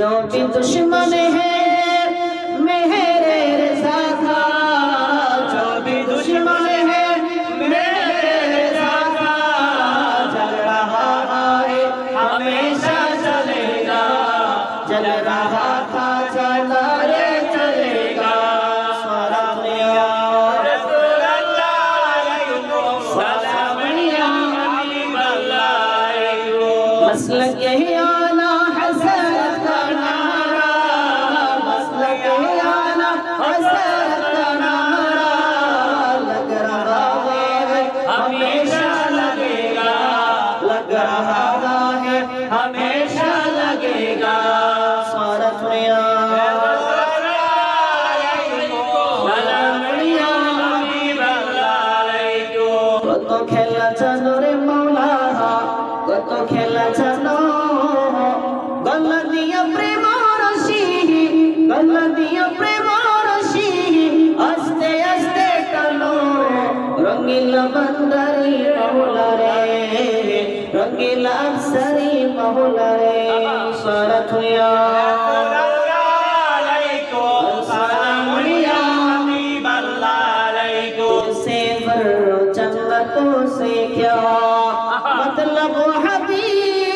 जो भी दुश्मन है मेरे रजा। का जो भी दुश्मन है मेरे रजा। का जल रहा है हमेशा चलेगा। जल रहा था, चला रे चलेगा। मसलक यही आना लग रहा है हमेशा लगेगा स्वारत কত খেলা জানো রে মৌলা কত খেলা জানো বন্দরি মৌলা রে রঙিলা আফসারি মৌলা রে শরৎ হইয়া से भरो जन्नतों से क्या मतलब हबीब